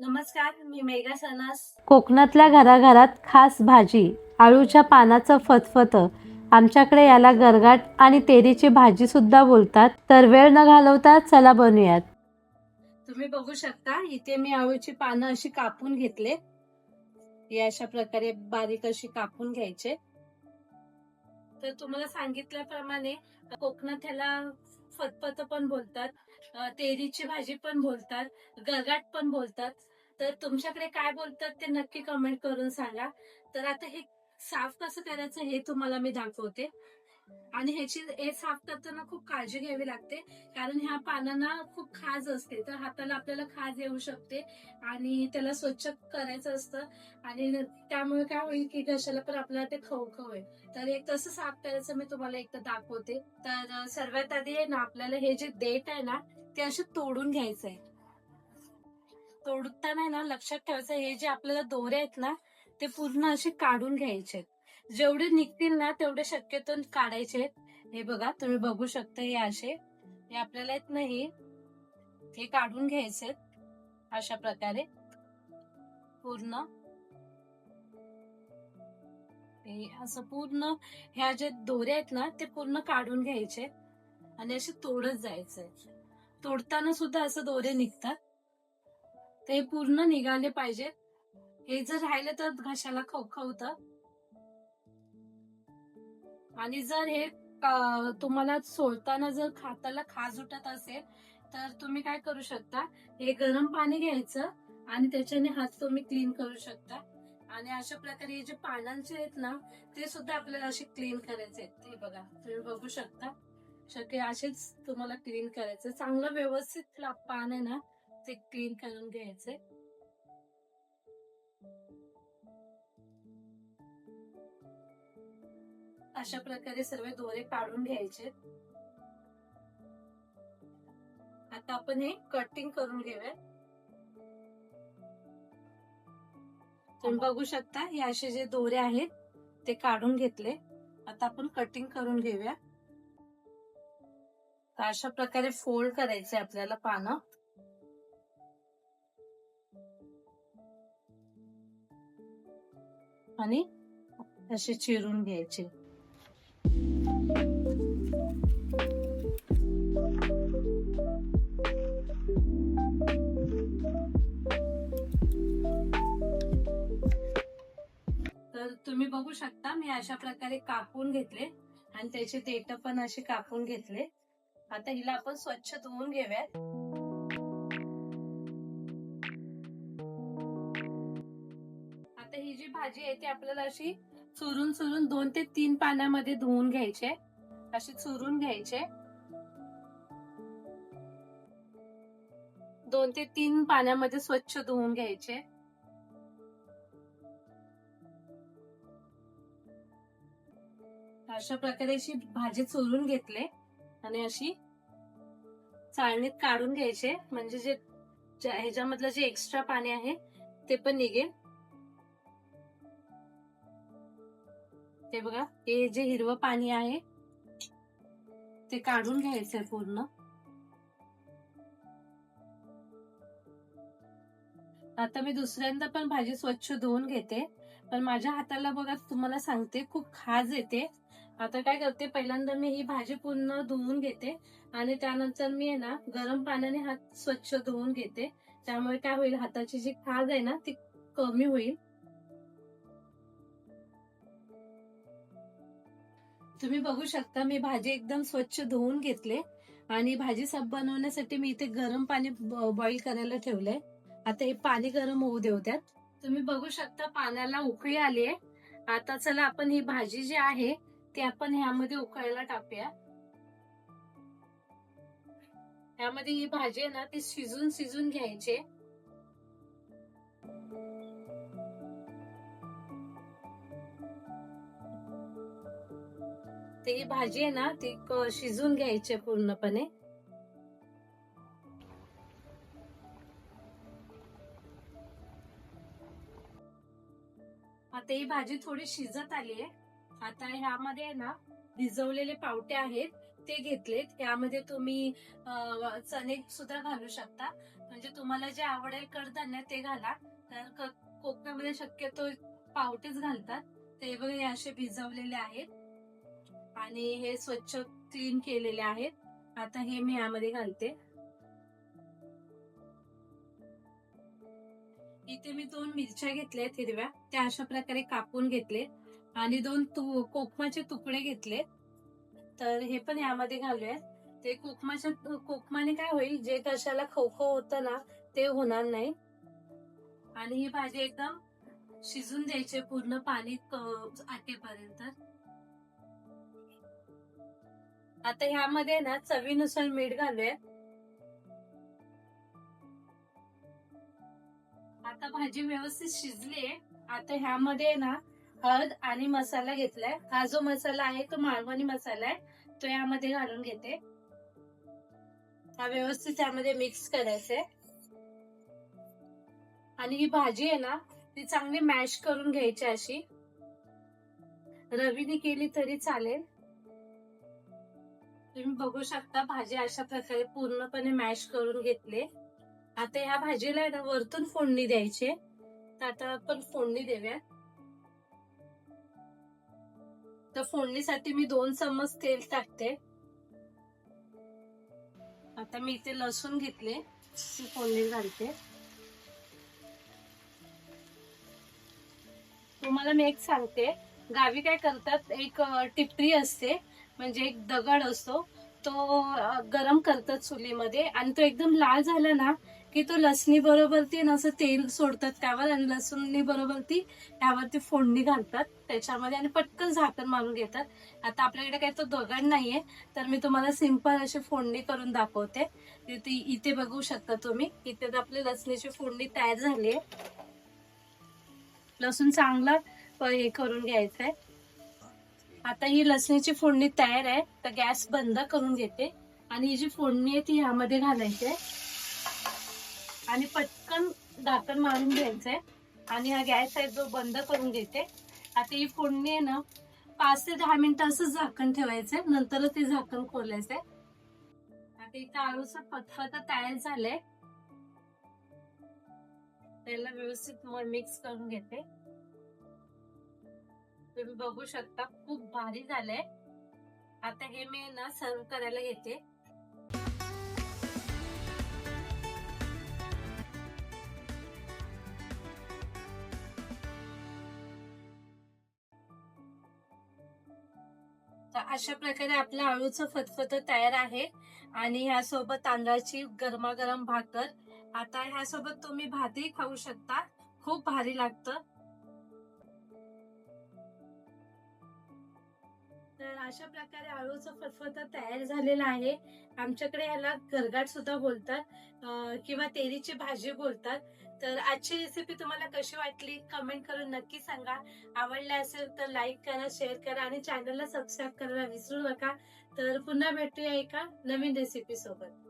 नमस्कार मी मेघा सणास कोकणातल्या घराघरात खास भाजी आळूच्या पानाचं फतफत. आमच्याकडे याला गरगाट आणि तेरीची भाजी सुद्धा बोलतात. तर वेळ न घालवता चला बनवूयात तुम्ही बघू शकता इथे मी आळूची पानं अशी कापून घेतले. या अशा प्रकारे बारीक अशी कापून घ्यायचे. तर तुम्हाला सांगितल्याप्रमाणे कोकणात ह्याला फतफत पण बोलतात. तेरीची भाजी पण बोलतात गरगाट पण बोलतात. तर तुमच्याकडे काय बोलतात ते नक्की कमेंट करून सांगा. तर आता हे साफ कसं करायचं हे तुम्हाला मी दाखवते. आणि ह्याची हे साफ करताना खूप काळजी घ्यावी लागते. कारण ह्या पानांना खूप खाज असते. तर हाताला आपल्याला खाज येऊ शकते आणि त्याला स्वच्छ करायचं असतं. आणि त्यामुळे काय होईल की घशाला पण आपल्याला ते खवखव आहे तर एक तसं साफ करायचं मी तुम्हाला एकदा दाखवते. तर सर्वात आधी आहे ना आपल्याला हे जे देठ आहे ना ते असे तोडून घ्यायचं आहे तोडताना ना लक्षात ठेवायचं हे जे आपल्याला दोरे आहेत ना ते पूर्ण असे काढून घ्यायचे जेवढे निघतील ना तेवढे शक्यतो काढायचे हे बघा तुम्ही बघू शकता हे असे. हे आपल्याला येत नाही. हे काढून घ्यायचे अशा प्रकारे. पूर्ण. असं पूर्ण ह्या जे दोरे आहेत ना ते पूर्ण काढून घ्यायचे आणि असे तोडत जायचे तोडताना सुद्धा असं दोरे निघतात. ते पूर्ण निघाले पाहिजे. हे जर राहिलं तर घशाला खवखवतं. आणि जर हे तुम्हाला सोडताना जर खाताला खाज उठत असेल तर तुम्ही काय करू शकता? हे गरम पाणी घ्यायचं आणि त्याच्याने हात तुम्ही क्लीन करू शकता. आणि अशा प्रकारे हे जे पानांचे आहेत ना ते सुद्धा आपल्याला असे क्लीन करायचे आहेत. हे बघा तुम्ही बघू शकता. शक्य असेच तुम्हाला क्लीन करायचं. चांगलं व्यवस्थित पान आहे ना ते क्लीन करून घ्यायचे. अशा प्रकारे सर्व दोरे काढून घ्यायचे. आता आपण हे कटिंग करून घेऊया. तुम्ही बघू शकता हे असे जे दोरे आहेत ते काढून घेतले. आता आपण कटिंग करून घेऊया. तर अशा प्रकारे फोल्ड करायचे आपल्याला पानं. आणि असे चिरून घ्यायचे. अशा प्रकारे कापून घेतले. आणि त्याचे देठ पण असे कापून घेतले. आता हिला आपण स्वच्छ धुवून घेऊयात. आता ही जी भाजी आहे ती आपल्याला अशी चुरून चुरून दोन ते तीन पाण्यामध्ये धुवून घ्यायचे. अशी चुरून घ्यायचे. दोन ते तीन पाण्यामध्ये स्वच्छ धुवून घ्यायचे. अशा प्रकारे अशी भाजी चोरून घेतले आणि अशी चाळणीत काढून घ्यायचे. म्हणजे जे जे- ह्याच्यामधलं जे एक्स्ट्रा पाणी आहे ते पण निघेल. ते बघा हे जे हिरवं पाणी आहे ते काढून घ्यायचंय पूर्ण. आता मी दुसऱ्यांदा पण भाजी स्वच्छ धुवून घेते. पण माझ्या हाताला बघा तुम्हाला सांगते खूप खाज येते. आता काय करते पहिल्यांदा मी ही भाजी पूर्ण धुवून घेते आणि त्यानंतर मी आहे ना गरम पाण्याने हात स्वच्छ धुवून घेते. त्यामुळे काय होईल हाताची जी खाज आहे ना ती कमी होईल. तुम्ही बघू शकता मी भाजी एकदम स्वच्छ धुवून घेतले आणि भाजी सब बनवण्यासाठी मी इथे गरम पाणी बॉईल करायला ठेवलंय आता हे पाणी गरम होऊ देऊ द्यात तुम्ही बघू शकता पाण्याला उकळी आली आहे आता चला आपण ही भाजी जी आहे ते आपण ह्यामध्ये उकळायला टाकूया. ह्यामध्ये ही भाजी आहे ना ती शिजून शिजून घ्यायची. ते ही भाजी आहे ना ती शिजून घ्यायची पूर्णपणे. आता ही भाजी थोडी शिजत आली आहे आता ह्यामध्ये आहे ना भिजवलेले पावटे आहेत ते घेतलेत. यामध्ये तुम्ही चणे सुद्धा घालू शकता. म्हणजे तुम्हाला जे आवडेल कडधान्य ते घाला. तर कोकणामध्ये शक्यतो पावटेच घालतात. ते बघा हे असे भिजवलेले आहेत. आणि हे स्वच्छ क्लीन केलेले आहेत. आता हे मी यामध्ये घालते. इथे मी दोन मिरच्या घेतल्यात हिरव्या. त्या अशा प्रकारे कापून घेतले आणि दोन तु कोकमाचे तुकडे घेतले. तर हे पण यामध्ये घालूया. ते कोकमाच्या कोकमाने काय होईल जे कशाला खो होतं ना ते होणार नाही. आणि ही भाजी एकदम शिजून द्यायची पूर्ण पाणी आटेपर्यंत. आता ह्यामध्ये ना चवीनुसार मीठ घालूया. आता भाजी व्यवस्थित शिजली आता ह्यामध्ये ना हळद आणि मसाला घेतलाय. हा जो मसाला आहे तो मालवणी मसाला आहे. तो यामध्ये घालून घेते. हा व्यवस्थित त्यामध्ये मिक्स करायचंय. आणि ही भाजी आहे ना ती चांगली मॅश करून घ्यायची अशी. रवीने केली तरी चालेल. तुम्ही बघू शकता भाजी अशा प्रकारे पूर्णपणे मॅश करून घेतले. आता ह्या भाजीला आहे ना वरतून फोडणी द्यायची. तर आता आपण फोडणी देऊया तर फोडणीसाठी मी दोन चम्मच तेल टाकते. आता मी इथे लसूण घेतले ती फोडणी घालते. तुम्हाला मी एक सांगते गावी काय करतात एक टिपरी असते म्हणजे एक दगड असतो तो गरम करतात चुलीमध्ये आणि तो एकदम लाल झाला ना की तो लसणी बरोबर ती ना असं तेल सोडतात त्यावर आणि लसणी बरोबर ती त्यावरती फोडणी घालतात त्याच्यामध्ये आणि पटकन झाकण मारून घेतात. आता आपल्याकडे काही तो दगड नाहीये तर मी तुम्हाला सिंपल अशी फोडणी करून दाखवते. इथे इथे बघू शकता तुम्ही इथे तर आपली लसणीची फोडणी तयार झाली आहे लसूण चांगला हे करून घ्यायचं आहे आता ही लसणीची फोडणी तयार आहे. तर गॅस बंद करून घेते. आणि ही जी फोडणी आहे ती ह्यामध्ये घालायची आहे. आणि पटकन झाकण मारून घ्यायचंय आणि हा गॅस आहे जो बंद करून घेते. आता ही फोडणी आहे ना पाच ते दहा मिनिटं असंच झाकण ठेवायचंय. नंतर ते झाकण खोलायचंय. आता इथं आळूचं तर तयार झालंय. त्याला व्यवस्थित मिक्स करून घेते. तुम्ही बघू शकता खूप भारी झालंय. आता हे मी ना सर्व करायला घेते. तर अशा प्रकारे आपलं आळूचं फतफत तयार आहे आणि ह्यासोबत तांदळाची गरमागरम भाकर. आता ह्यासोबत तुम्ही भातही खाऊ शकता. खूप भारी लागतं. अशा प्रकारे आळूचं फतफत तयार झालेलं आहे. आमच्याकडे ह्याला गरगाट सुद्धा बोलतात किंवा तेरीची भाजी बोलतात. तर आजची रेसिपी तुम्हाला कशी वाटली? कमेंट करून नक्की सांगा. आवडल्या असेल तर लाईक करा शेअर करा आणि चॅनलला सबस्क्राईब करायला विसरू नका. तर पुन्हा भेटूया एका नवीन रेसिपी सोबत.